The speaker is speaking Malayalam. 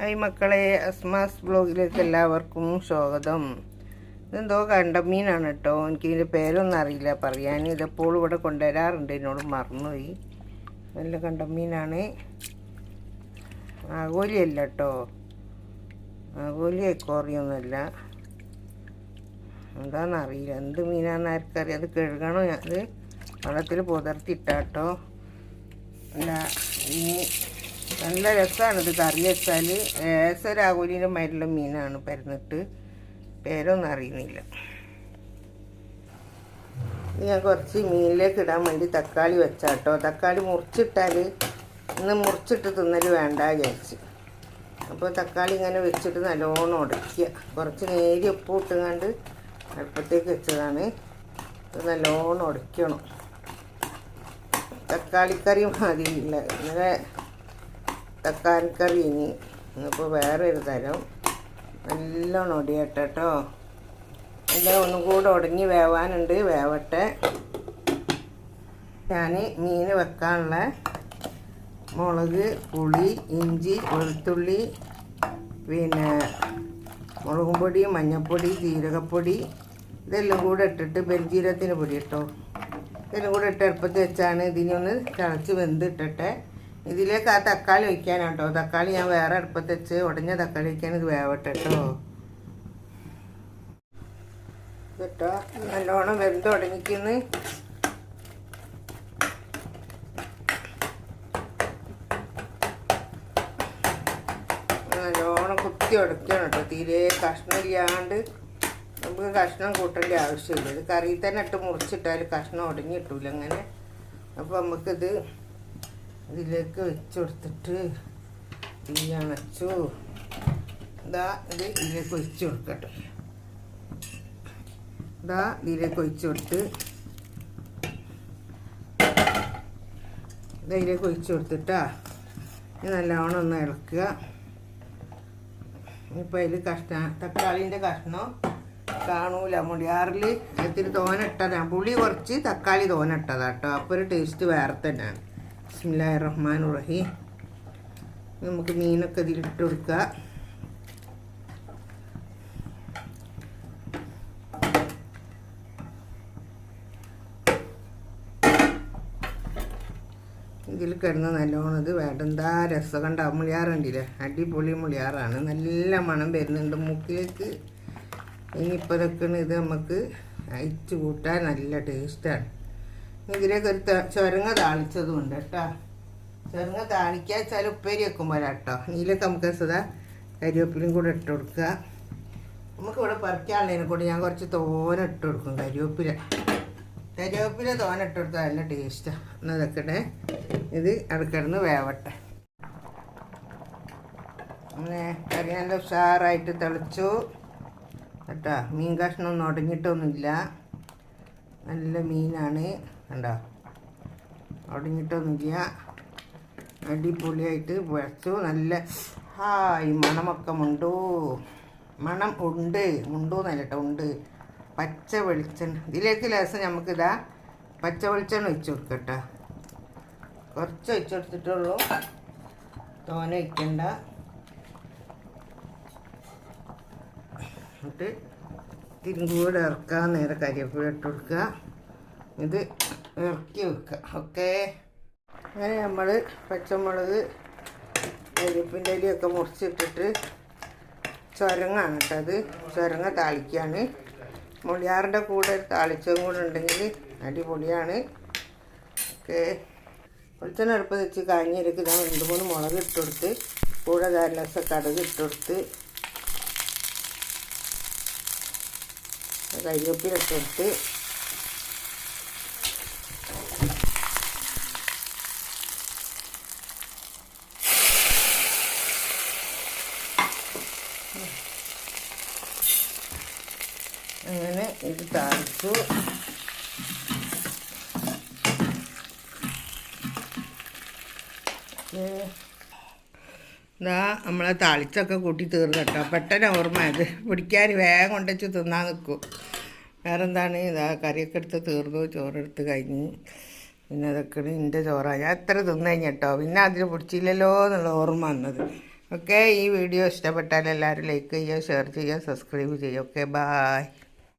ഹായ് മക്കളെ അസ്മാസ് ബ്ലോഗിലേക്ക് എല്ലാവർക്കും സ്വാഗതം. ഇതെന്തോ കണ്ടമീനാണ് കേട്ടോ. എനിക്ക് ഇതിന്റെ പേരൊന്നും അറിയില്ല പറയാൻ ഇതെപ്പോഴും ഇവിടെ കൊണ്ടുവരാറുണ്ട് എന്നോട് മറന്നുപോയി. നല്ല കണ്ടമീനാണ്. ആഗോലിയല്ല കേട്ടോ. ആഗോലി എക്കോറിയൊന്നുമല്ല എന്താണെന്നറിയില്ല എന്ത് മീനാണെന്ന് ആർക്കറിയാം. അത് കഴുകണോ? അത് വെള്ളത്തിൽ പുതർത്തിട്ടാട്ടോ. അല്ല ഇനി നല്ല രസമാണ് ഇത് കറി വെച്ചാൽ. ഏസരാകുലിന്റെ മരുള്ള മീനാണ് പരന്നിട്ട്. പേരൊന്നും അറിയുന്നില്ല. ഞാൻ കുറച്ച് മീനിലേക്ക് ഇടാൻ വേണ്ടി തക്കാളി വെച്ചാട്ടോ. തക്കാളി മുറിച്ചിട്ടാൽ ഇന്ന് മുറിച്ചിട്ട് തിന്നൽ വേണ്ട വിചാരിച്ച്. അപ്പോൾ തക്കാളി ഇങ്ങനെ വെച്ചിട്ട് നല്ലോണം ഉടയ്ക്കുക. കുറച്ച് നേരി ഉപ്പ് ഇട്ടുകൊണ്ട് അടുപ്പത്തേക്ക് വെച്ചതാണ്. ഇത് നല്ലോണം ഉടയ്ക്കണം. തക്കാളിക്കറി മതിയില്ല ഇന്നലെ തക്കാളിക്കറി ഇനി. ഇന്നിപ്പോൾ വേറെ ഒരു തരം. നല്ലോണം ഒടിയട്ടെ കേട്ടോ എല്ലാം ഒന്നും കൂടെ ഉടഞ്ഞ് വേവാനുണ്ട്. വേവട്ടെ. ഞാൻ മീൻ വെക്കാനുള്ള മുളക് പുളി ഇഞ്ചി വെളുത്തുള്ളി പിന്നെ മുളകും പൊടി മഞ്ഞൾപ്പൊടി ജീരകപ്പൊടി ഇതെല്ലാം കൂടെ ഇട്ടിട്ട് പെരുജീരകത്തിന് പൊടി കേട്ടോ ഇതെല്ലാം കൂടെ ഇട്ട് എളുപ്പത്തിൽ വെച്ചാണ്. ഇതിനൊന്ന് തിളച്ച് വെന്തിട്ടിട്ടെ. ഇതിലേക്ക് ആ തക്കാളി വയ്ക്കാനാണ് കേട്ടോ തക്കാളി ഞാൻ വേറെ അടുപ്പത്ത് വെച്ച് ഉടഞ്ഞ തക്കാളി വയ്ക്കാൻ ഇത് വേവട്ടെ കേട്ടോ നല്ലോണം വെന്ത് ഉടങ്ങിക്കുന്ന് നല്ലോണം കുത്തി ഉടയ്ക്കണം കേട്ടോ. തീരെ കഷ്ണമില്ലാണ്ട് നമുക്ക് കഷ്ണം കൂട്ടേണ്ട ആവശ്യമില്ല. ഇത് കറിയിൽ തന്നെ ഇട്ട് മുറിച്ചിട്ടാൽ കഷ്ണം ഉടങ്ങി കിട്ടൂല അങ്ങനെ. അപ്പോൾ നമുക്കിത് ഇതിലേക്ക് വെച്ച് കൊടുത്തിട്ട് തീ അണച്ചു. ഇതാ ഇത് ഇതിലേക്ക് ഒഴിച്ച് കൊടുക്കട്ടെ. ഇതാ ഇതിലേക്ക് ഒഴിച്ച് കൊടുത്ത് ഇത് ഇതിലേക്ക് ഒഴിച്ച് കൊടുത്തിട്ടാ ഇത് നല്ലവണ്ണം ഒന്ന് ഇളക്കുക. ഇപ്പം അതിൽ കഷ്ണ തക്കാളീന്റെ കഷ്ണം കാണൂല. മുടിയാറിൽ ഇത്തിരി തോനിട്ടതാണ് പുളി കുറച്ച് തക്കാളി തോനിട്ടതാണ് കേട്ടോ. അപ്പോൾ ഒരു ടേസ്റ്റ് വേറെ തന്നെയാണ്. ബിസ്മില്ലാഹി റഹ്മാൻ റഹീം നമുക്ക് മീനൊക്കെ ഇതിലിട്ട് കൊടുക്കുക ഇതിൽ കിടന്ന് നല്ലോണം ഇത് വേണ്ടെന്താ രസം കണ്ട? മുളിയാറുണ്ടല്ലേ അടിപൊളി മുളിയാറാണ്. നല്ല മണം വരുന്നുണ്ട് മൂക്കിലേക്ക്. ഇനിയിപ്പോൾ ഇതൊക്കെയാണ് ഇത് നമുക്ക് അയച്ചു കൂട്ടാൻ നല്ല ടേസ്റ്റാണ് ഇതിലേക്ക് ഒരു ചുരങ്ങ താളിച്ചതുമുണ്ട് കേട്ടോ ചുരങ്ങ താളിക്കാൻ വെച്ചാൽ ഉപ്പേരി വെക്കുമ്പോൾ കേട്ടോ ഇതിലേക്ക് നമുക്ക് സദാ കരിവേപ്പിലും കൂടെ ഇട്ട് കൊടുക്കുക നമുക്ക് ഇവിടെ പറിക്കാനുള്ളതിനെ കൂടി ഞാൻ കുറച്ച് തോന ഇട്ട് കൊടുക്കും കരിവേപ്പില. കരിവേപ്പില തോന ഇട്ട് കൊടുത്താൽ നല്ല ടേസ്റ്റാണ് എന്നാൽ ഇതൊക്കെ ഇത് ഇടക്കിടന്ന് വേവട്ടെ. അങ്ങനെ കറി നല്ല ഉഷാറായിട്ട് തിളച്ചു. കേട്ടോ മീൻ കഷ്ണമൊന്നും ഉടഞ്ഞിട്ടൊന്നുമില്ല നല്ല മീനാണ്. കണ്ടോ. അവിടെ ഇങ്ങോട്ട് നോക്കിയാൽ അടിപൊളിയായിട്ട് വെച്ചു നല്ല ഹായ് മണമൊക്കെ ഉണ്ടോ മണം ഉണ്ട്. ഉണ്ടോ എന്നല്ല കേട്ടോ ഉണ്ട്. പച്ച വെളിച്ചെണ്ണ. ഇതിലേക്ക് ലേസം നമുക്കിതാ പച്ച വെളിച്ചെണ്ണ ഒഴിച്ച് കൊടുക്കട്ടെ. കുറച്ച് ഒഴിച്ച് കൊടുത്തിട്ടുള്ളൂ. തോന വയ്ക്കണ്ട എന്നിട്ട് തിരുമ്പൂടെ ഇറക്കാൻ നേരെ കരിവേപ്പില ഇട്ട് കൊടുക്കുക. ഇത് ഇറക്കി വെക്കുക ഓക്കെ. അങ്ങനെ നമ്മൾ പച്ചമുളക് അരിപ്പിന്റെ ഇലയൊക്കെ മുറിച്ചിട്ടിട്ട് ചുരങ്ങാണ് അത്. ചുരങ്ങ താളിക്കുകയാണ് മുളിയാറിന്റെ കൂടെ ഒരു താളിച്ചതും കൂടെ ഉണ്ടെങ്കിൽ അടിപൊളിയാണ്. ഓക്കെ. വെളിച്ചെണ്ണ അടുപ്പ് വെച്ച് കാഞ്ഞിരിക്കുക ഞാൻ രണ്ട് മൂന്ന് മുളക് ഇട്ടുകൊടുത്ത് കൂടെ ധാരാളം കടുക് ഇട്ട് കൊടുത്ത് ഇത് താളിച്ചു നമ്മളെ താളിച്ചൊക്കെ കൂട്ടി തീർന്നു കേട്ടോ. പെട്ടെന്ന് ഓർമ്മ അത് പിടിക്കാൻ വേഗം കൊണ്ടുവച്ച് തിന്നാൻ നിൽക്കും വേറെ എന്താണ് ഇതാ കറിയൊക്കെ എടുത്ത് തീർന്നു. ചോറെടുത്ത് കഴിഞ്ഞ്. പിന്നെ അതൊക്കെ എന്റെ ചോറാണ് ഞാൻ എത്ര തിന്നു കഴിഞ്ഞിട്ടോ? പിന്നെ അതിൽ പിടിച്ചില്ലല്ലോ എന്നുള്ള ഓർമ്മ വന്നത്. ഓക്കെ ഈ വീഡിയോ ഇഷ്ടപ്പെട്ടാൽ എല്ലാവരും ലൈക്ക് ചെയ്യുക ഷെയർ ചെയ്യുക സബ്സ്ക്രൈബ് ചെയ്യുക. Okay bye